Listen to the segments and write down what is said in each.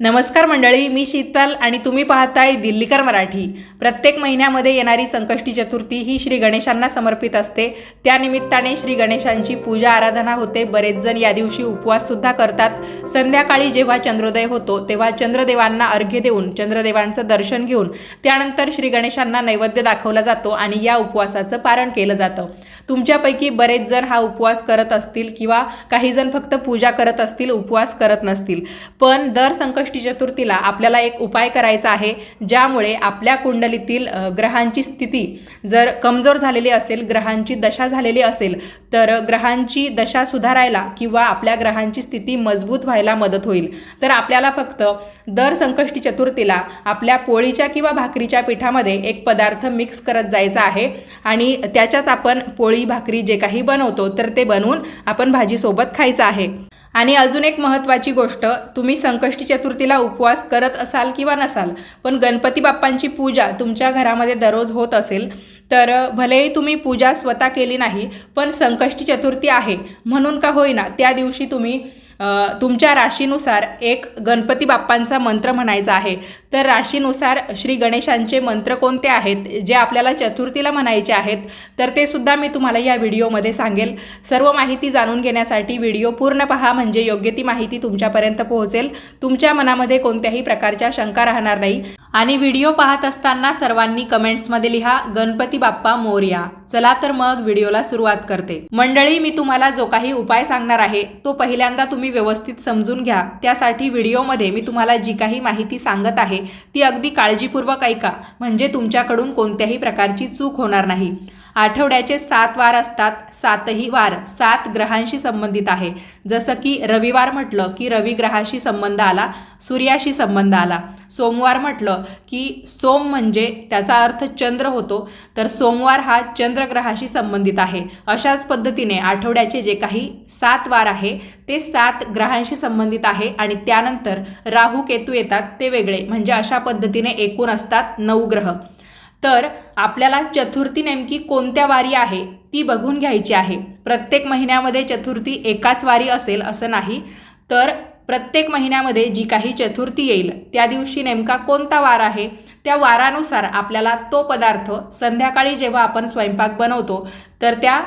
नमस्कार मंडळी मी शीतल आणि तुम्ही पाहताय दिल्लीकर मराठी. प्रत्येक महिन्यामध्ये येणारी संकष्टी चतुर्थी ही श्री गणेशांना समर्पित असते. त्यानिमित्ताने श्री गणेशांची पूजा आराधना होते. बरेच जण या दिवशी उपवाससुद्धा करतात. संध्याकाळी जेव्हा चंद्रोदय होतो तेव्हा चंद्रदेवांना अर्घ्य देऊन चंद्रदेवांचं दर्शन घेऊन त्यानंतर श्री गणेशांना नैवेद्य दाखवला जातो आणि या उपवासाचं पारण केलं जातं. तुमच्यापैकी बरेच जण हा उपवास करत असतील किंवा काही जण फक्त पूजा करत असतील उपवास करत नसतील. पण दर संकष्टी चतुर्थीला आपल्याला एक उपाय करायचा आहे ज्यामुळे आपल्या कुंडलीतील ग्रहांची स्थिती जर कमजोर झालेली असेल ग्रहांची दशा झालेली असेल तर ग्रहांची दशा सुधारायला किंवा आपल्या ग्रहांची स्थिती मजबूत व्हायला मदत होईल. तर आपल्याला फक्त दर संकष्टी चतुर्थीला आपल्या पोळीच्या किंवा भाकरीच्या पिठामध्ये एक पदार्थ मिक्स करत जायचा आहे आणि त्याच्याच आपण पोळी भाकरी जे काही बनवतो तर ते बनवून आपण भाजीसोबत खायचं आहे. आणि अजून एक महत्त्वाची गोष्ट तुम्ही संकष्टी चतुर्थीला उपवास करत असाल किंवा नसाल पण गणपती बाप्पांची पूजा तुमच्या घरामध्ये दररोज होत असेल तर भलेही तुम्ही पूजा स्वतः केली नाही पण संकष्टी चतुर्थी आहे म्हणून का होईना त्या दिवशी तुम्ही तुमच्या राशीनुसार एक गणपती बाप्पांचा मंत्र म्हणायचा आहे. तर राशीनुसार श्री गणेशांचे मंत्र कोणते आहेत? जे आपल्याला चतुर्थीला म्हणायचे आहेत तर ते सुद्धा मी तुम्हाला या व्हिडिओमध्ये सांगेल. सर्व माहिती जाणून घेण्यासाठी व्हिडिओ पूर्ण पहा म्हणजे योग्य ती माहिती तुमच्यापर्यंत पोहोचेल. तुमच्या मनामध्ये कोणत्याही प्रकारच्या शंका राहणार नाही. आणि व्हिडिओ पाहत असताना सर्वांनी कमेंट्समध्ये लिहा गणपती बाप्पा मोरया. चला तर मग व्हिडिओला सुरुवात करते. मंडळी मी तुम्हाला जो काही उपाय सांगणार आहे तो पहिल्यांदा तुम्ही व्यवस्थित समजून घ्या. त्यासाठी व्हिडिओमध्ये मी तुम्हाला जी काही माहिती सांगत आहे ती अगदी काळजीपूर्वक ऐका. म्हणजे तुमच्याकडून कोणत्याही प्रकारची चूक होणार नाही. आठवड्याचे सात वार असतात. सातही वार सात ग्रहांशी संबंधित आहे. जसं की रविवार म्हटलं की रवी ग्रहाशी संबंध आला सूर्याशी संबंध आला. सोमवार म्हटलं की सोम म्हणजे त्याचा अर्थ चंद्र होतो. तर सोमवार हा चंद्रग्रहाशी संबंधित आहे. अशाच पद्धतीने आठवड्याचे जे काही सात वार आहे ते सात ग्रहांशी संबंधित आहे आणि त्यानंतर राहू केतू येतात ते वेगळे. म्हणजे अशा पद्धतीने एकूण असतात नऊ ग्रह. तर आपल्याला चतुर्थी नेमकी कोणत्या वारी आहे ती बघून घ्यायची आहे. प्रत्येक महिन्यामध्ये चतुर्थी एकाच वारी असेल असं नाही. तर प्रत्येक महिन्यामध्ये जी काही चतुर्थी येईल त्या दिवशी नेमका कोणता वार आहे त्या वारानुसार आपल्याला तो पदार्थ संध्याकाळी जेव्हा आपण स्वयंपाक बनवतो तर त्या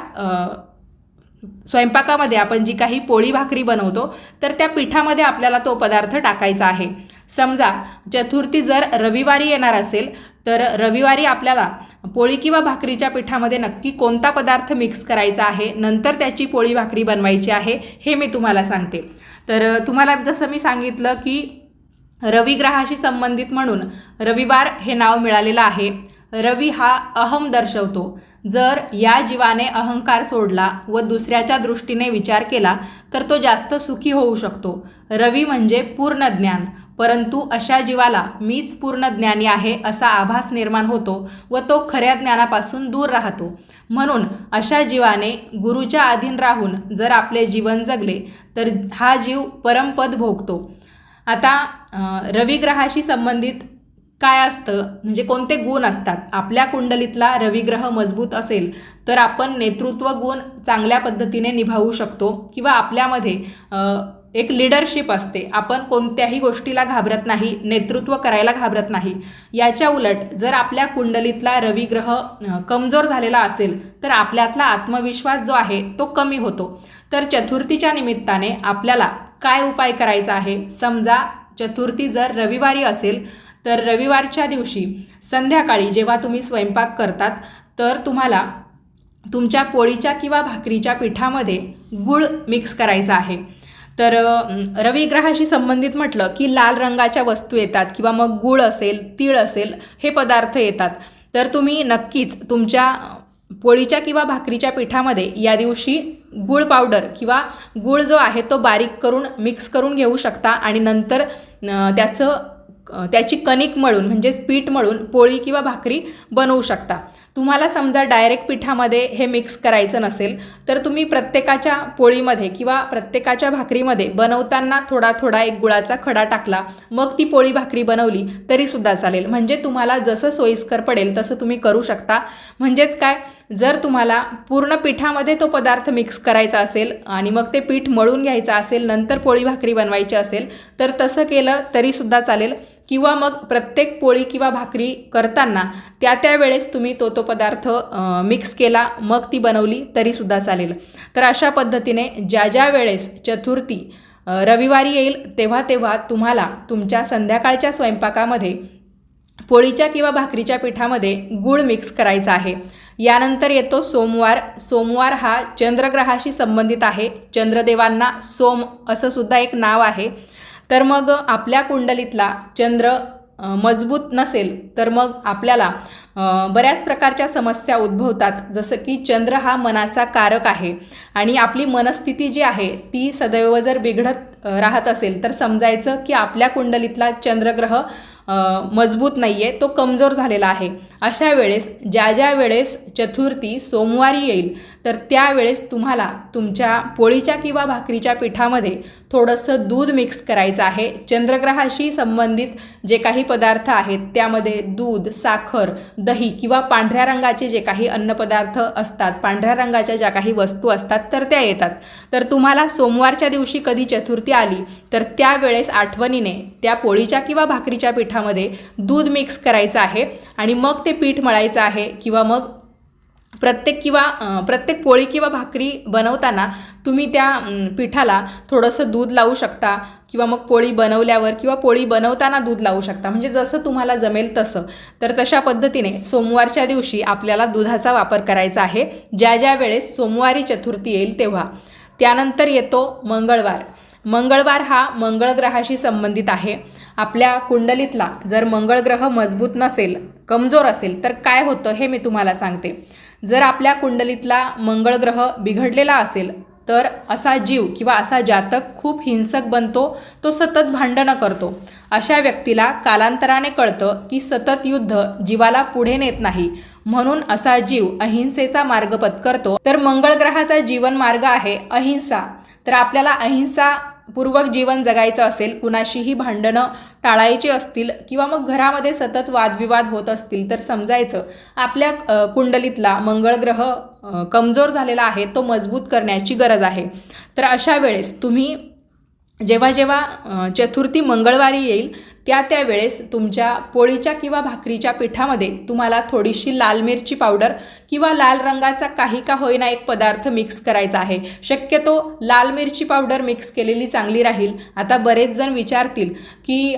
स्वयंपाकामध्ये आपण जी काही पोळी भाकरी बनवतो तर त्या पिठामध्ये आपल्याला तो पदार्थ टाकायचा आहे. समजा चतुर्थी जर रविवारी येणार असेल तर रविवारी आपल्याला पोळी किंवा भाकरीच्या पिठामध्ये नक्की कोणता पदार्थ मिक्स करायचा आहे? नंतर त्याची पोळी भाकरी बनवायची आहे हे मी तुम्हाला सांगते. तर तुम्हाला जसं मी सांगितलं की रविग्रहाशी संबंधित म्हणून रविवार हे नाव मिळालेलं आहे. रवी हा अहम दर्शवतो. जर या जीवाने अहंकार सोडला व दुसऱ्याच्या दृष्टीने विचार केला तर तो जास्त सुखी होऊ शकतो. रवी म्हणजे पूर्ण ज्ञान. परंतु अशा जीवाला मीच पूर्ण ज्ञानी आहे असा आभास निर्माण होतो व तो खऱ्या ज्ञानापासून दूर राहतो. म्हणून अशा जीवाने गुरुच्या अधीन राहून जर आपले जीवन जगले तर हा जीव परमपद भोगतो. आता रविग्रहाशी संबंधित काय असतं? म्हणजे कोणते गुण असतात? आपल्या कुंडलीतला रविग्रह मजबूत असेल तर आपण नेतृत्व गुण चांगल्या पद्धतीने निभावू शकतो किंवा आपल्यामध्ये एक लिडरशिप असते. आपण कोणत्याही गोष्टीला घाबरत नाही नेतृत्व करायला घाबरत नाही. याच्या उलट जर आपल्या कुंडलीतला रविग्रह कमजोर झालेला असेल तर आपल्यातला आत्मविश्वास जो आहे तो कमी होतो. तर चतुर्थीच्या निमित्ताने आपल्याला काय उपाय करायचा आहे? समजा चतुर्थी जर रविवारी असेल तर रविवारच्या दिवशी संध्याकाळी जेव्हा तुम्ही स्वयंपाक करतात तर तुम्हाला तुमच्या पोळीच्या किंवा भाकरीच्या पिठामध्ये गूळ मिक्स करायचा आहे. तर रविग्रहाशी संबंधित म्हटलं की लाल रंगाच्या वस्तू येतात किंवा मग गूळ असेल तीळ असेल हे पदार्थ येतात. तर तुम्ही नक्कीच तुमच्या पोळीच्या किंवा भाकरीच्या पिठामध्ये या दिवशी गूळ पावडर किंवा गूळ जो आहे तो बारीक करून मिक्स करून घेऊ शकता आणि नंतर त्याचं त्याची कणिक मळून म्हणजेच पीठ मळून पोळी किंवा भाकरी बनवू शकता. तुम्हाला समजा डायरेक्ट पिठामध्ये हे मिक्स करायचं नसेल तर तुम्ही प्रत्येकाच्या पोळीमध्ये किंवा प्रत्येकाच्या भाकरीमध्ये बनवताना थोडा थोडा एक गुळाचा खडा टाकला मग ती पोळी भाकरी बनवली तरीसुद्धा चालेल. म्हणजे तुम्हाला जसं सोयीस्कर पडेल तसं तुम्ही करू शकता. म्हणजेच काय जर तुम्हाला पूर्ण पिठामध्ये तो पदार्थ मिक्स करायचा असेल आणि मग ते पीठ मळून घ्यायचं असेल नंतर पोळी भाकरी बनवायची असेल तर तसं केलं तरीसुद्धा चालेल. किंवा मग प्रत्येक पोळी किंवा भाकरी करताना त्या त्या वेळेस तुम्ही तो तो पदार्थ मिक्स केला मग ती बनवली तरीसुद्धा चालेल. तर अशा पद्धतीने ज्या ज्या वेळेस चतुर्थी रविवारी येईल तेव्हा तेव्हा तुम्हाला तुमच्या संध्याकाळच्या स्वयंपाकामध्ये पोळीच्या किंवा भाकरीच्या पिठामध्ये गूळ मिक्स करायचा आहे. यानंतर येतो सोमवार. सोमवार हा चंद्रग्रहाशी संबंधित आहे. चंद्रदेवांना सोम असं सुद्धा एक नाव आहे. तर मग आपल्या कुंडलीतला चंद्र मजबूत नसेल तर मग आपल्याला बऱ्याच प्रकारच्या समस्या उद्भवतात. जसं की चंद्र हा मनाचा कारक आहे आणि आपली मनस्थिती जी आहे ती सदैव जर बिघडत राहत असेल तर समजायचं की आपल्या कुंडलीतला चंद्रग्रह मजबूत नाही आहे तो कमजोर झालेला आहे. अशा वेळेस ज्या ज्या वेळेस चतुर्थी सोमवारी येईल तर त्यावेळेस तुम्हाला तुमच्या पोळीच्या किंवा भाकरीच्या पिठामध्ये थोडंसं दूध मिक्स करायचं आहे. चंद्रग्रहाशी संबंधित जे काही पदार्थ आहेत त्यामध्ये दूध साखर दही किंवा पांढऱ्या रंगाचे जे काही अन्नपदार्थ असतात पांढऱ्या रंगाच्या ज्या काही वस्तू असतात तर त्या येतात. तर तुम्हाला सोमवारच्या दिवशी कधी चतुर्थी आली तर त्यावेळेस आठवणीने त्या पोळीच्या किंवा भाकरीच्या पिठामध्ये दूध मिक्स करायचं आहे. आणि मग ते ते पीठ मळायचं आहे किंवा मग प्रत्येक किंवा प्रत्येक पोळी किंवा भाकरी बनवताना तुम्ही त्या पिठाला थोडंसं दूध लावू शकता किंवा मग पोळी बनवल्यावर किंवा पोळी बनवताना दूध लावू शकता. म्हणजे जसं तुम्हाला जमेल तसं. तर तशा पद्धतीने सोमवारच्या दिवशी आपल्याला दुधाचा वापर करायचा आहे. ज्या ज्या वेळेस सोमवारी चतुर्थी येईल तेव्हा. त्यानंतर येतो मंगळवार. मंगळवार हा मंगळ ग्रहाशी संबंधित आहे. आपल्या कुंडलीतला जर मंगळ ग्रह मजबूत नसेल कमजोर असेल तर काय होतं हे मी तुम्हाला सांगते. जर आपल्या कुंडलीतला मंगळ ग्रह बिघडलेला असेल तर असा जीव किंवा असा जातक खूप हिंसक बनतो तो सतत भांडणं करतो. अशा व्यक्तीला कालांतराने कळतं की सतत युद्ध जीवाला पुढे नेत नाही. म्हणून असा जीव अहिंसेचा मार्ग पत्करतो तर मंगळ ग्रहाचा जीवन मार्ग आहे अहिंसा. तर आपल्याला अहिंसा पूर्वक जीवन जगायचं असेल कुणाशीही भांडणं टाळायची असतील किंवा मग घरामध्ये सतत वादविवाद होत असतील तर समजायचं. आपल्या कुंडलीतला मंगळ ग्रह कमजोर झालेला आहे तो मजबूत करण्याची गरज आहे. तर अशा वेळेस तुम्ही जेव्हा जेव्हा चतुर्थी मंगळवारी येईल त्या त्यावेळेस तुमच्या पोळीच्या किंवा भाकरीच्या पिठामध्ये तुम्हाला थोडीशी लाल मिरची पावडर किंवा लाल रंगाचा काही का होईना एक पदार्थ मिक्स करायचा आहे. शक्यतो लाल मिरची पावडर मिक्स केलेली चांगली राहील. आता बरेच जण विचारतील की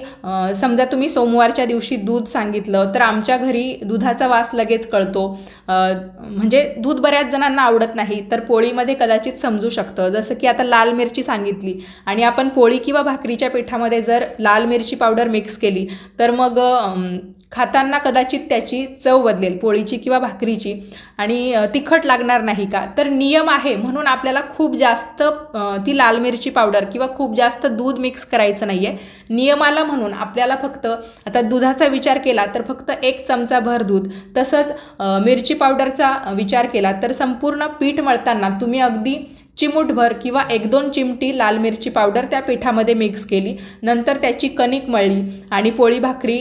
समजा तुम्ही सोमवारच्या दिवशी दूध सांगितलं तर आमच्या घरी दुधाचा वास लगेच कळतो. म्हणजे दूध बऱ्याच जणांना आवडत नाही तर पोळीमध्ये कदाचित समजू शकतं. जसं की आता लाल मिरची सांगितली आणि आपण पोळी किंवा भाकरीच्या पिठामध्ये जर लाल मिरची पावडर मिक्स मिक्स केली तर मग खाताना कदाचित त्याची चव बदलेल पोळीची किंवा भाकरीची आणि तिखट लागणार नाही का? तर नियम आहे म्हणून आपल्याला खूप जास्त ती लाल मिरची पावडर किंवा खूप जास्त दूध मिक्स करायचं नाही आहे नियमाला म्हणून आपल्याला फक्त आता दुधाचा विचार केला तर फक्त एक चमचा भर दूध तसंच मिरची पावडरचा विचार केला तर संपूर्ण पीठ मळताना तुम्ही अगदी चिमूटभर किंवा एक दोन चिमटी लाल मिरची पावडर त्या पिठामध्ये मिक्स केली. नंतर त्याची कणिक मळली आणि पोळी भाकरी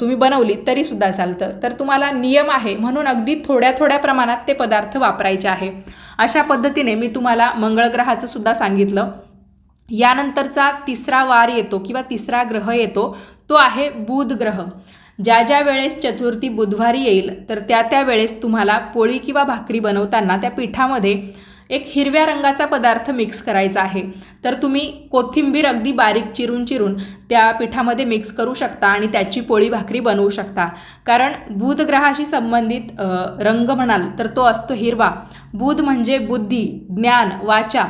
तुम्ही बनवली तरीसुद्धा चालतं. तर तुम्हाला नियम आहे म्हणून अगदी थोड्या थोड्या प्रमाणात ते पदार्थ वापरायचे आहे. अशा पद्धतीने मी तुम्हाला मंगळग्रहाचं सुद्धा सांगितलं. यानंतरचा तिसरा वार येतो किंवा तिसरा ग्रह येतो तो आहे बुध ग्रह. ज्या ज्या वेळेस चतुर्थी बुधवारी येईल तर त्या त्या वेळेस तुम्हाला पोळी किंवा भाकरी बनवताना त्या पिठामध्ये एक हिरव्या रंगाचा पदार्थ मिक्स करायचा आहे. तर तुम्ही कोथिंबीर अगदी बारीक चिरून चिरून त्या पिठामध्ये मिक्स करू शकता आणि त्याची पोळी भाकरी बनवू शकता. कारण बुध ग्रहाशी संबंधित रंग म्हणाल तर तो असतो हिरवा. बुध म्हणजे बुद्धी ज्ञान वाचा.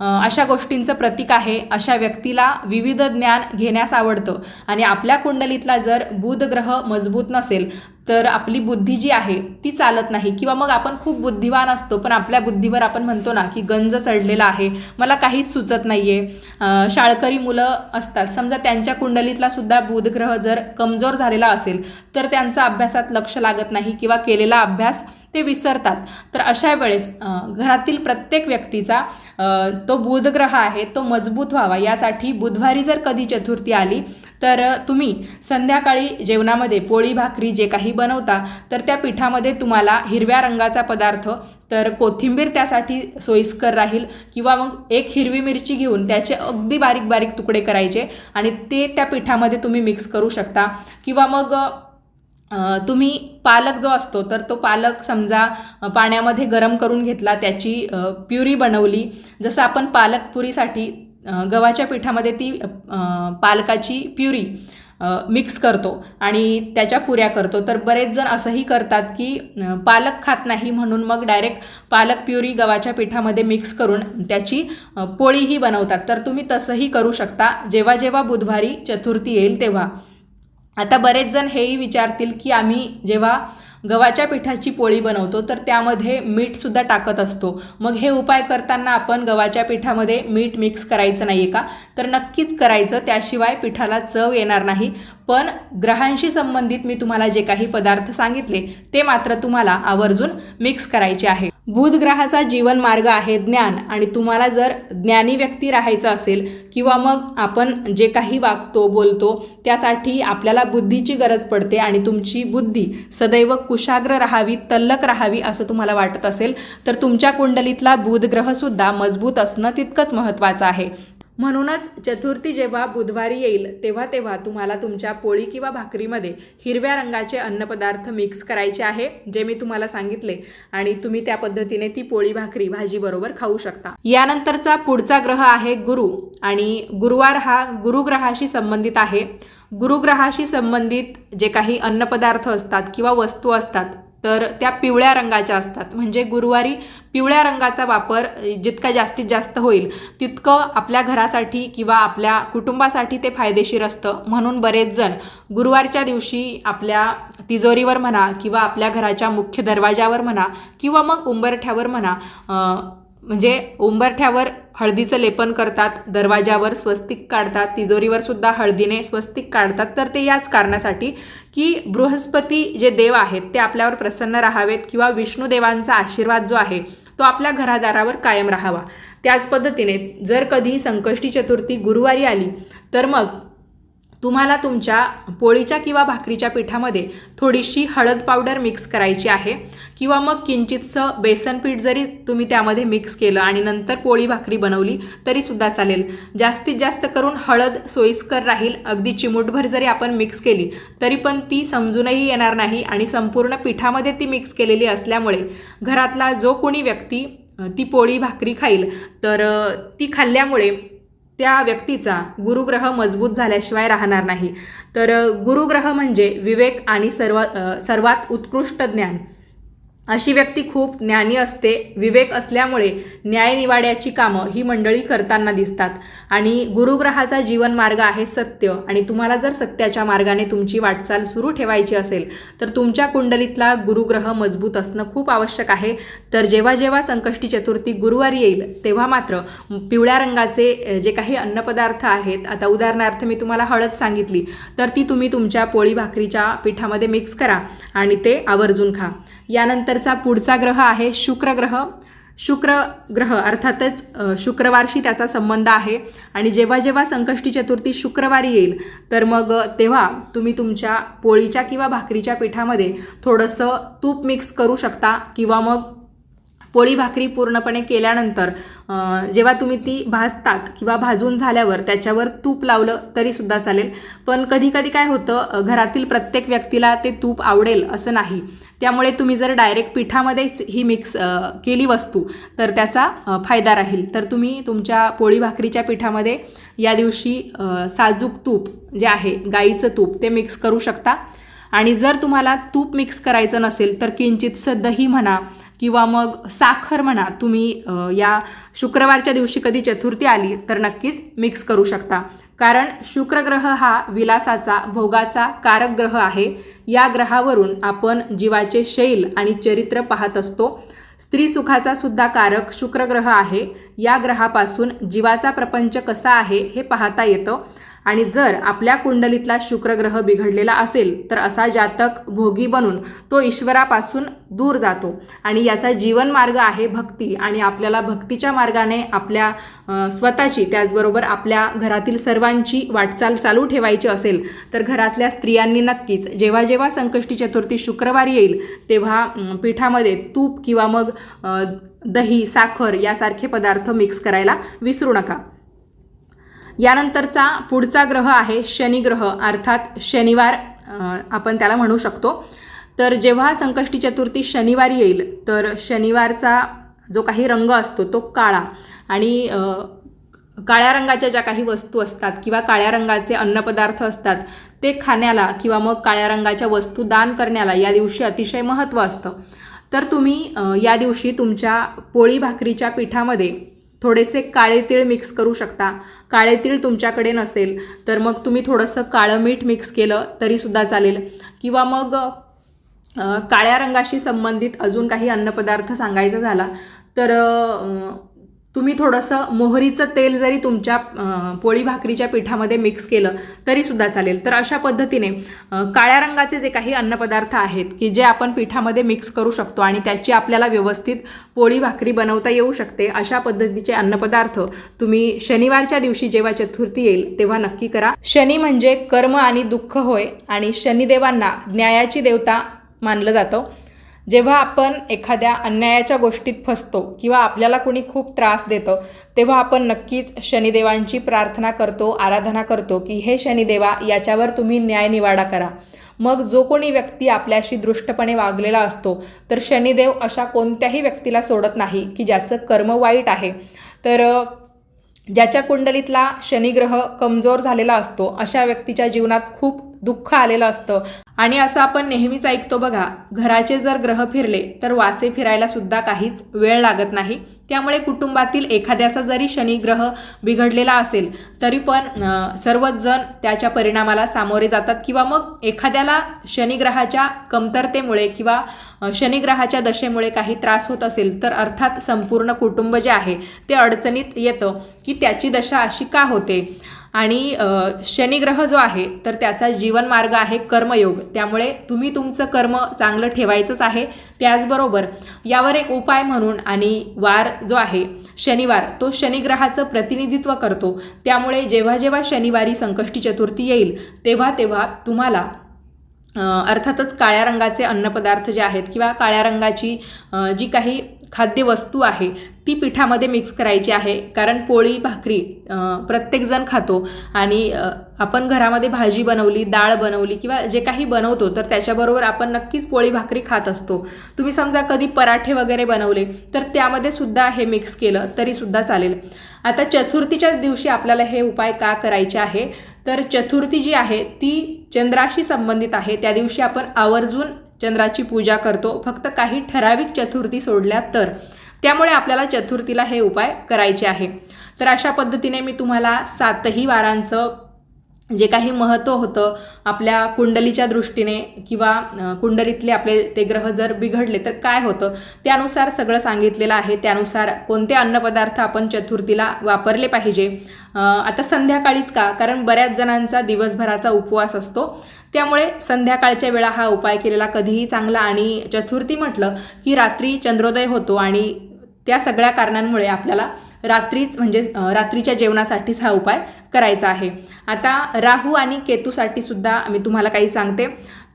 अशा गोष्टींचं प्रतीक आहे अशा व्यक्तीला विविध ज्ञान घेण्यास आवडतं. आणि आपल्या कुंडलीतला जर बुध ग्रह मजबूत नसेल तर आपली बुद्धी जी आहे ती चालत नाही. किंवा मग आपण खूप बुद्धिवान असतो पण आपल्या बुद्धीवर आपण म्हणतो ना की गंज चढलेला आहे मला काहीच सुचत नाही आहे शाळकरी मुलं असतात. समजा त्यांच्या कुंडलीतला सुद्धा बुधग्रह जर कमजोर झालेला असेल तर त्यांचा अभ्यासात लक्ष लागत नाही किंवा केलेला अभ्यास ते विसरतात. तर अशा वेळेस घरातील प्रत्येक व्यक्तीचा तो बुधग्रह आहे तो मजबूत व्हावा. यासाठी बुधवारी जर कधी चतुर्थी आली तर तुम्ही संध्याकाळी जेवणामध्ये पोळी भाकरी जे काही बनवता तर त्या पिठामध्ये तुम्हाला हिरव्या रंगाचा पदार्थ तर कोथिंबीर त्यासाठी सोयीस्कर राहील किंवा मग एक हिरवी मिरची घेऊन त्याचे अगदी बारीक बारीक तुकडे करायचे आणि ते त्या पिठामध्ये तुम्ही मिक्स करू शकता. किंवा मग तुम्ही पालक जो असतो तर तो पालक समजा पाण्यामध्ये गरम करून घेतला त्याची प्युरी बनवली. जसं आपण पालक पुरीसाठी गव्हाच्या पिठामध्ये ती पालकाची प्युरी मिक्स करतो आणि त्याच्या पुऱ्या करतो. तर बरेच जण असंही करतात की पालक खात नाही म्हणून मग डायरेक्ट पालक प्युरी गव्हाच्या पिठामध्ये मिक्स करून त्याची पोळीही बनवतात. तर तुम्ही तसंही करू शकता. जेव्हा जेव्हा बुधवारी चतुर्थी येईल तेव्हा. आता बरेच जण हेही विचारतील की आम्ही जेव्हा गव्हाच्या पिठाची पोळी बनवतो तर त्यामध्ये मीठसुद्धा टाकत असतो. मग हे उपाय करताना आपण गव्हाच्या पिठामध्ये मीठ मिक्स करायचं नाही आहे का? तर नक्कीच करायचं त्याशिवाय पिठाला चव येणार नाही. पण ग्रहांशी संबंधित मी तुम्हाला जे काही पदार्थ सांगितले ते मात्र तुम्हाला आवर्जून मिक्स करायचे आहे. बुध ग्रहाचा जीवन मार्ग आहे ज्ञान. आणि तुम्हाला जर ज्ञानी व्यक्ती राहायचं असेल किंवा मग आपण जे काही वागतो बोलतो त्यासाठी आपल्याला बुद्धीची गरज पडते आणि तुमची बुद्धी सदैव कुशाग्र राहावी तल्लक राहावी असं तुम्हाला वाटत असेल तर तुमच्या कुंडलीतला बुध ग्रहसुद्धा मजबूत असणं तितकंच महत्त्वाचं आहे. म्हणूनच चतुर्थी जेव्हा बुधवारी येईल तेव्हा तेव्हा तुम्हाला तुमच्या पोळी किंवा भाकरीमध्ये हिरव्या रंगाचे अन्नपदार्थ मिक्स करायचे आहे जे मी तुम्हाला सांगितले. आणि तुम्ही त्या पद्धतीने ती पोळी भाकरी भाजीबरोबर खाऊ शकता. यानंतरचा पुढचा ग्रह आहे गुरु. आणि गुरुवार हा गुरुग्रहाशी संबंधित आहे. गुरुग्रहाशी संबंधित जे काही अन्नपदार्थ असतात किंवा वस्तू असतात तर त्या पिवळ्या रंगाच्या असतात. म्हणजे गुरुवारी पिवळ्या रंगाचा वापर जितका जास्तीत जास्त होईल तितकं आपल्या घरासाठी किंवा आपल्या कुटुंबासाठी ते फायदेशीर असतं. म्हणून बरेच जण गुरुवारच्या दिवशी आपल्या तिजोरीवर म्हणा किंवा आपल्या घराच्या मुख्य दरवाजावर म्हणा किंवा मग उंबरठ्यावर म्हणा म्हणजे उंबरठ्यावर हळदीचं लेपन करतात दरवाजावर स्वस्तिक काढतात तिजोरीवर सुद्धा हळदीने स्वस्तिक काढतात. तर ते याच कारणासाठी की बृहस्पती जे देव आहेत ते आपल्यावर प्रसन्न राहावेत किंवा विष्णुदेवांचा आशीर्वाद जो आहे तो आपल्या घरादारावर कायम राहावा. त्याच पद्धतीने जर कधी संकष्टी चतुर्थी गुरुवारी आली तर मग तुम्हाला तुमच्या पोळीच्या किंवा भाकरीच्या पिठामध्ये थोडीशी हळद पावडर मिक्स करायची आहे. किंवा मग किंचितसं बेसन पीठ जरी तुम्ही त्यामध्ये मिक्स केलं आणि नंतर पोळी भाकरी बनवली तरीसुद्धा चालेल. जास्तीत जास्त करून हळद सोयीस्कर राहील. अगदी चिमूटभर जरी आपण मिक्स केली तरी पण ती समजूनही येणार नाही आणि संपूर्ण पिठामध्ये ती मिक्स केलेली असल्यामुळे घरातला जो कोणी व्यक्ती ती पोळी भाकरी खाईल तर ती खाल्ल्यामुळे त्या व्यक्तीचा गुरुग्रह मजबूत झाल्याशिवाय राहणार नाही. तर गुरुग्रह म्हणजे विवेक आणि सर्व सर्वात उत्कृष्ट ज्ञान. अशी व्यक्ती खूप ज्ञानी असते विवेक असल्यामुळे न्यायनिवाड्याची कामं ही मंडळी करताना दिसतात. आणि गुरुग्रहाचा जीवन मार्ग आहे सत्य. आणि तुम्हाला जर सत्याच्या मार्गाने तुमची वाटचाल सुरू ठेवायची असेल तर तुमच्या कुंडलीतला गुरुग्रह मजबूत असणं खूप आवश्यक आहे. तर जेव्हा जेव्हा संकष्टी चतुर्थी गुरुवारी येईल तेव्हा मात्र पिवळ्या रंगाचे जे काही अन्नपदार्थ आहेत आता उदाहरणार्थ मी तुम्हाला हळद सांगितली तर ती तुम्ही तुमच्या पोळी भाकरीच्या पिठामध्ये मिक्स करा आणि ते आवर्जून खा. यानंतरचा पुढचा ग्रह आहे शुक्र ग्रह. शुक्र ग्रह अर्थातच शुक्रवारशी त्याचा संबंध आहे. आणि जेव्हा जेव्हा संकष्टी चतुर्थी शुक्रवारी येईल तर मग तेव्हा तुम्ही तुमच्या पोळीच्या किंवा भाकरीच्या पिठामध्ये थोडंसं तूप मिक्स करू शकता किंवा मग पोळी भाकरी पूर्णपणे केल्यानंतर जेव्हा तुम्ही ती भाजतात किंवा भाजून झाल्यावर त्याच्यावर तूप लावलं तरीसुद्धा चालेल. पण कधी कधी काय होतं घरातील प्रत्येक व्यक्तीला ते तूप आवडेल असं नाही. त्यामुळे तुम्ही जर डायरेक्ट पिठामध्येच ही मिक्स केली वस्तू तर त्याचा फायदा राहील. तर तुम्ही तुमच्या पोळी भाकरीच्या पिठामध्ये या दिवशी साजूक तूप जे आहे गाईचं तूप ते मिक्स करू शकता. आणि जर तुम्हाला तूप मिक्स करायचं नसेल तर किंचितसं दही म्हणा किंवा मग साखर म्हणा तुम्ही या शुक्रवारच्या दिवशी कधी चतुर्थी आली तर नक्कीच मिक्स करू शकता. कारण शुक्रग्रह हा विलासाचा भोगाचा कारक ग्रह आहे. या ग्रहावरून आपण जीवाचे शैल आणि चरित्र पाहत असतो. स्त्री सुखाचा सुद्धा कारक शुक्रग्रह आहे. या ग्रहापासून जीवाचा प्रपंच कसा आहे हे पाहता येतं. आणि जर आपल्या कुंडलीतला शुक्रग्रह बिघडलेला असेल तर असा जातक भोगी बनून तो ईश्वरापासून दूर जातो. आणि याचा जीवन मार्ग आहे भक्ती. आणि आपल्याला भक्तीच्या मार्गाने आपल्या स्वतःची त्याचबरोबर आपल्या घरातील सर्वांची वाटचाल चालू ठेवायची असेल तर घरातल्या स्त्रियांनी नक्कीच जेव्हा जेव्हा संकष्टी चतुर्थी शुक्रवारी येईल तेव्हा पीठामध्ये पिठामध्ये तूप किंवा मग दही साखर यासारखे पदार्थ मिक्स करायला विसरू नका. यानंतरचा पुढचा ग्रह आहे शनिग्रह अर्थात शनिवार आपण त्याला म्हणू शकतो. तर जेव्हा संकष्टी चतुर्थी शनिवारी येईल तर शनिवारचा जो काही रंग असतो तो काळा. आणि काळ्या रंगाच्या ज्या काही वस्तू असतात किंवा काळ्या रंगाचे अन्नपदार्थ असतात ते खाण्याला किंवा मग काळ्या रंगाच्या वस्तू दान करण्याला या दिवशी अतिशय महत्त्व असतं. तर तुम्ही या दिवशी तुमच्या पोळी भाकरीच्या पिठामध्ये थोडेसे काळे तीळ मिक्स करू शकता. काळे तीळ तुमच्याकडे नसेल तर मग तुम्ही थोडंसं काळं मीठ मिक्स केलं तरीसुद्धा चालेल. किंवा मग काळ्या रंगाशी संबंधित अजून काही अन्नपदार्थ सांगायचा झाला तर तुम्ही थोडंसं मोहरीचं तेल जरी तुमच्या पोळी भाकरीच्या पिठामध्ये मिक्स केलं तरीसुद्धा चालेल. तर अशा पद्धतीने काळ्या रंगाचे जे काही अन्नपदार्थ आहेत की जे आपण पिठामध्ये मिक्स करू शकतो आणि त्याची आपल्याला व्यवस्थित पोळी भाकरी बनवता येऊ शकते अशा पद्धतीचे अन्नपदार्थ तुम्ही शनिवारच्या दिवशी जेव्हा चतुर्थी येईल तेव्हा नक्की करा. शनी म्हणजे कर्म आणि दुःख होय आणि शनिदेवांना न्यायाची देवता मानलं जातं. जेव्हा आपण एखाद्या अन्यायाच्या गोष्टीत फसतो किंवा आपल्याला कुणी खूप त्रास देतं तेव्हा आपण नक्कीच शनिदेवांची प्रार्थना करतो आराधना करतो की हे शनिदेवा याच्यावर तुम्ही न्यायनिवाडा करा. मग जो कोणी व्यक्ती आपल्याशी दृष्टपणे वागलेला असतो तर शनिदेव अशा कोणत्याही व्यक्तीला सोडत नाही की ज्याचं कर्म वाईट आहे. तर ज्याच्या कुंडलीतला शनिग्रह कमजोर झालेला असतो अशा व्यक्तीच्या जीवनात खूप दुःख आलेलं असतं. आणि असं आपण नेहमीच ऐकतो बघा घराचे जर ग्रह फिरले तर वासे फिरायला सुद्धा काहीच वेळ लागत नाही. त्यामुळे कुटुंबातील एखाद्याचा जरी शनिग्रह बिघडलेला असेल तरी पण सर्वजण सर्वच जण त्याच्या परिणामाला सामोरे जातात किंवा मग एखाद्याला शनिग्रहाच्या कमतरतेमुळे किंवा शनिग्रहाच्या दशेमुळे काही त्रास होत असेल तर अर्थात संपूर्ण कुटुंब जे आहे ते अडचणीत येतं की त्याची दशा अशी का होते? आणि शनिग्रह जो आहे तर त्याचा जीवनमार्ग आहे कर्मयोग. त्यामुळे तुम्ही तुमचं कर्म चांगलं ठेवायचंच आहे. त्याचबरोबर यावर एक उपाय म्हणून आणि वार जो आहे शनिवार तो शनिग्रहाचं प्रतिनिधित्व करतो. त्यामुळे जेव्हा जेव्हा शनिवारी संकष्टी चतुर्थी येईल तेव्हा तेव्हा तुम्हाला अर्थातच काळ्या रंगाचे अन्नपदार्थ जे आहेत किंवा काळ्या रंगाची जी काही खाद्यवस्तू आहे ती पिठामध्ये मिक्स करायची आहे. कारण पोळी भाकरी प्रत्येकजण खातो. आणि आपण घरामध्ये भाजी बनवली डाळ बनवली किंवा जे काही बनवतो तर त्याच्याबरोबर आपण नक्कीच पोळी भाकरी खात असतो. तुम्ही समजा कधी पराठे वगैरे बनवले तर त्यामध्ये सुद्धा हे मिक्स केलं तरीसुद्धा चालेल. आता चतुर्थीच्या दिवशी आपल्याला हे उपाय का करायचे आहे? तर चतुर्थी जी आहे ती चंद्राशी संबंधित आहे. त्या दिवशी आपण आवर्जून चंद्राची पूजा करतो. फक्त काही ठराविक चतुर्थी सोडल्या तर. त्यामुळे आपल्याला चतुर्थीला हे उपाय करायचे आहे. तर अशा पद्धतीने मी तुम्हाला सातही वारांचं जे काही महत्त्व होतं आपल्या कुंडलीच्या दृष्टीने किंवा कुंडलीतले आपले ते ग्रह जर बिघडले तर काय होतं? त्यानुसार सगळं सांगितलेलं आहे. त्यानुसार कोणते अन्नपदार्थ आपण चतुर्थीला वापरले पाहिजे? आता संध्याकाळीच का? कारण बऱ्याच जणांचा दिवसभराचा उपवास असतो. त्यामुळे संध्याकाळच्या वेळा हा उपाय केलेला कधीही चांगला आणि चतुर्थी म्हटलं की रात्री चंद्रोदय होतो आणि त्या सगळ्या कारणांमुळे आपल्याला रात्रीच म्हणजे रात्रीच्या जेवणासाठीच हा उपाय करायचा आहे. आता राहू आणि केतूसाठी सुद्धा मी तुम्हाला काही सांगते.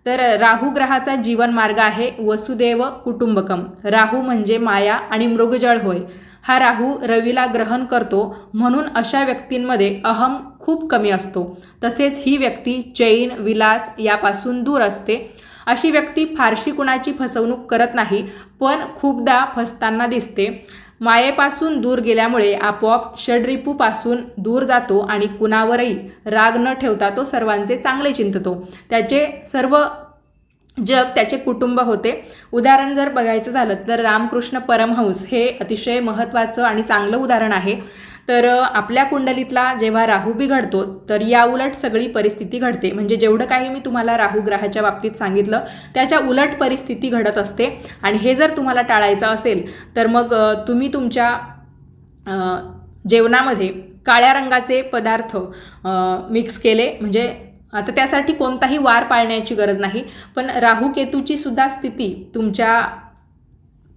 तर राहू ग्रहाचा जीवन मार्ग आहे वसुदेव कुटुंबकम. राहू म्हणजे माया आणि मृगजळ होय. हा राहू रवीला ग्रहण करतो म्हणून अशा व्यक्तींमध्ये अहम खूप कमी असतो. तसेच ही व्यक्ती चैन विलास यापासून दूर असते. अशी व्यक्ती फारशी कुणाची फसवणूक करत नाही पण खूपदा फसताना दिसते. मायेपासून दूर गेल्यामुळे आपोआप षडरिपूपासून दूर जातो आणि कुणावरही राग न ठेवता तो सर्वांचे चांगले चिंततो. त्याचे सर्व जग त्याचे कुटुंब होते. उदाहरण जर बघायचं झालं तर रामकृष्ण परमहंस हे अतिशय महत्त्वाचं आणि चांगलं उदाहरण आहे. तर आपल्या कुंडलीतला जेव्हा राहू बिघडतो तर या उलट सगळी परिस्थिती घडते. म्हणजे जेवढं काही मी तुम्हाला राहू ग्रहाच्या बाबतीत सांगितलं त्याच्या उलट परिस्थिती घडत असते. आणि हे जर तुम्हाला टाळायचं असेल तर मग तुम्ही तुमच्या जेवणामध्ये काळ्या रंगाचे पदार्थ मिक्स केले. म्हणजे आता त्यासाठी कोणताही वार पाळण्याची गरज नाही. पण राहू केतूची सुद्धा स्थिती तुमच्या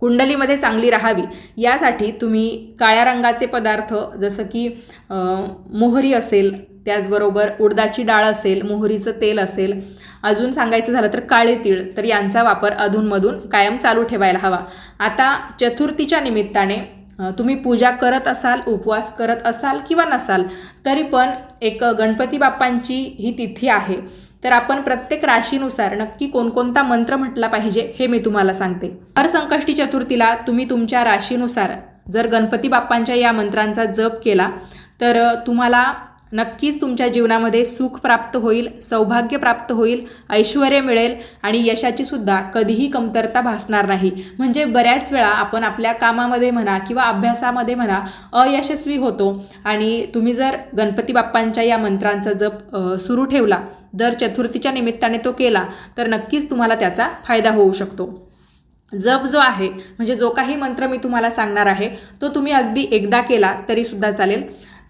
कुंडलीमध्ये चांगली राहावी. यासाठी तुम्ही काळ्या रंगाचे पदार्थ जसं की मोहरी असेल त्याचबरोबर उडदाची डाळ असेल मोहरीचं तेल असेल अजून सांगायचं झालं तर काळे तीळ तर यांचा वापर अधूनमधून कायम चालू ठेवायला हवा. आता चतुर्थीच्या निमित्ताने तुम्ही पूजा करत असाल उपवास करत असाल किंवा नसाल तरी पण एक गणपती बाप्पांची ही तिथी आहे. तर आपण प्रत्येक राशीनुसार नक्की कोणकोणता मंत्र म्हटला पाहिजे हे मी तुम्हाला सांगते. हर संकष्टी चतुर्थीला तुम्ही तुमच्या राशीनुसार जर गणपती बाप्पांच्या या मंत्रांचा जप केला तर तुम्हाला नक्कीच तुमच्या जीवनामध्ये सुख प्राप्त होईल सौभाग्य प्राप्त होईल ऐश्वर मिळेल आणि यशाची सुद्धा कधीही कमतरता भासणार नाही. म्हणजे बऱ्याच वेळा आपण आपल्या कामामध्ये म्हणा किंवा अभ्यासामध्ये म्हणा अयशस्वी होतो आणि तुम्ही जर गणपती बाप्पांच्या या मंत्रांचा जप सुरू ठेवला दर चतुर्थीच्या निमित्ताने तो केला तर नक्कीच तुम्हाला त्याचा फायदा होऊ शकतो. जप जो आहे म्हणजे जो काही मंत्र मी तुम्हाला सांगणार आहे तो तुम्ही अगदी एकदा केला तरीसुद्धा चालेल.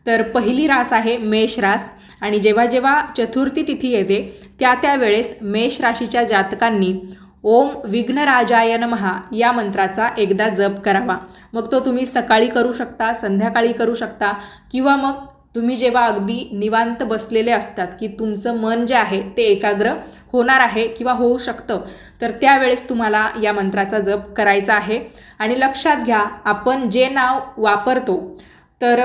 तर पहिली रास आहे मेष रास. आणि जेव्हा जेव्हा चतुर्थी तिथी येते त्या त्यावेळेस मेष राशीच्या जातकांनी ओम विघ्नराजाय नमहा या मंत्राचा एकदा जप करावा. मग तो तुम्ही सकाळी करू शकता संध्याकाळी करू शकता किंवा मग तुम्ही जेव्हा अगदी निवांत बसलेले असतात की तुमचं मन जे आहे ते एकाग्र होणार आहे किंवा होऊ शकतं तर त्यावेळेस तुम्हाला या मंत्राचा जप करायचा आहे. आणि लक्षात घ्या आपण जे नाव वापरतो तर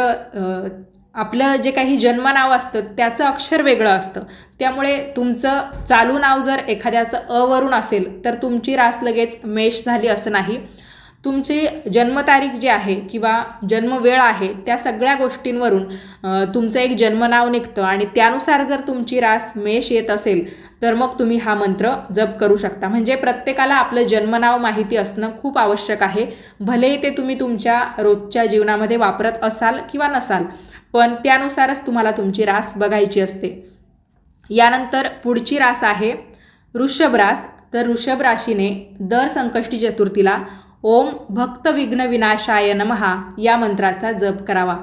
आपलं जे काही जन्मनाव असतं त्याचं अक्षर वेगळं असतं. त्यामुळे तुमचं चालू नाव जर एखाद्याचं अ वरून असेल तर तुमची रास लगेच मेष झाली असं नाही. तुमची जन्मतारीख जी आहे किंवा जन्मवेळ आहे त्या सगळ्या गोष्टींवरून तुमचं एक जन्मनाव निघतं आणि त्यानुसार जर तुमची रास मेष येत असेल तर मग तुम्ही हा मंत्र जप करू शकता. म्हणजे प्रत्येकाला आपलं जन्मनाव माहिती असणं खूप आवश्यक आहे. भलेही ते तुम्ही तुमच्या रोजच्या जीवनामध्ये वापरत असाल किंवा नसाल पण त्यानुसारच तुम्हाला तुमची रास बघायची असते. यानंतर पुढची रास आहे ऋषभ रास. तर ऋषभ राशीने दर संकष्टी चतुर्थीला ओम भक्त विघ्न विनाशाय नमहा या मंत्राचा जप करावा.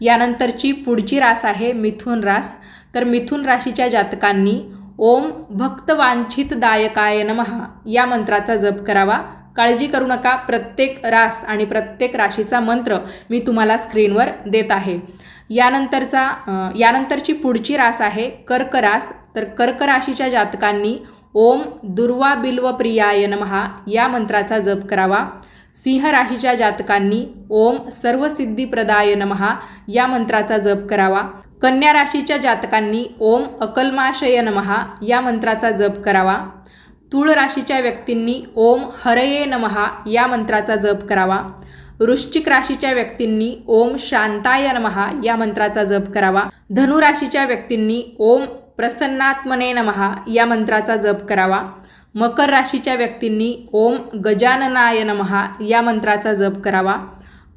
यानंतरची पुढची रास आहे मिथुन रास. तर मिथुन राशीच्या जातकांनी ओम भक्त वांछित दायकाय नमहा या मंत्राचा जप करावा. काळजी करू नका प्रत्येक रास आणि प्रत्येक राशीचा मंत्र मी तुम्हाला स्क्रीनवर देत आहे. यानंतरचा यानंतरची पुढची रास आहे कर्क रास तर कर्क राशीच्या जातकांनी ओम दुर्वा बिल्व प्रियाय नमहा या मंत्राचा जप करावा. सिंह राशीच्या जातकांनी ओम सर्वसिद्धिप्रदाय नमहा या मंत्राचा जप करावा. कन्या राशीच्या जातकांनी ओम अकल्माशय नमहा या मंत्राचा जप करावा. तुळ राशीच्या व्यक्तींनी ओम हरये नमहा या मंत्राचा जप करावा. वृश्चिक राशीच्या व्यक्तींनी ओम शांताय नमहा या मंत्राचा जप करावा. धनु राशीच्या व्यक्तींनी ओम प्रसन्नात्मने नमहा या मंत्राचा जप करावा. मकर राशीच्या व्यक्तींनी ओम गजाननाय नमहा या मंत्राचा जप करावा.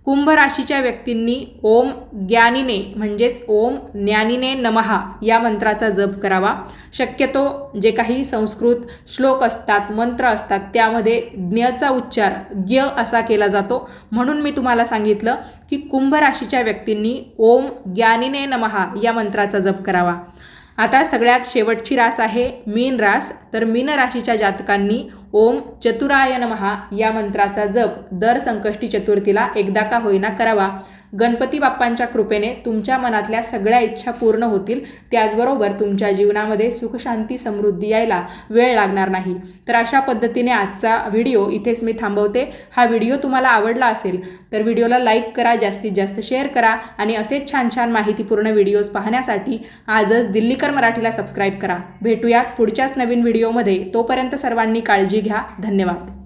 कुंभ राशीच्या व्यक्तींनी ओम ज्ञानिने म्हणजेच ओम ज्ञानिने नमहा या मंत्राचा जप करावा. शक्यतो जे काही संस्कृत श्लोक असतात मंत्र असतात त्यामध्ये ज्ञचा उच्चार ज्ञ असा केला जातो. म्हणून मी तुम्हाला सांगितलं की कुंभ राशीच्या व्यक्तींनी ओम ज्ञानिने नमहा या मंत्राचा जप करावा. आता सगळ्यात शेवटची रास आहे मीन रास. तर मीन राशीच्या जातकांनी ओम चतुरायन महा या मंत्राचा जप दर संकष्टी चतुर्थीला एकदा का होईना करावा. गणपती बाप्पांच्या कृपेने तुमच्या मनातल्या सगळ्या इच्छा पूर्ण होतील. त्याचबरोबर तुमच्या जीवनामध्ये सुखशांती समृद्धी यायला वेळ लागणार नाही. तर अशा पद्धतीने आजचा व्हिडिओ इथेच मी थांबवते. हा व्हिडिओ तुम्हाला आवडला असेल तर व्हिडिओला लाईक करा जास्तीत जास्त शेअर करा आणि असेच छान छान माहितीपूर्ण व्हिडिओज पाहण्यासाठी आजच दिल्लीकर मराठीला सबस्क्राईब करा. भेटूयात पुढच्याच नवीन व्हिडिओमध्ये. तोपर्यंत सर्वांनी काळजी घ्या. धन्यवाद.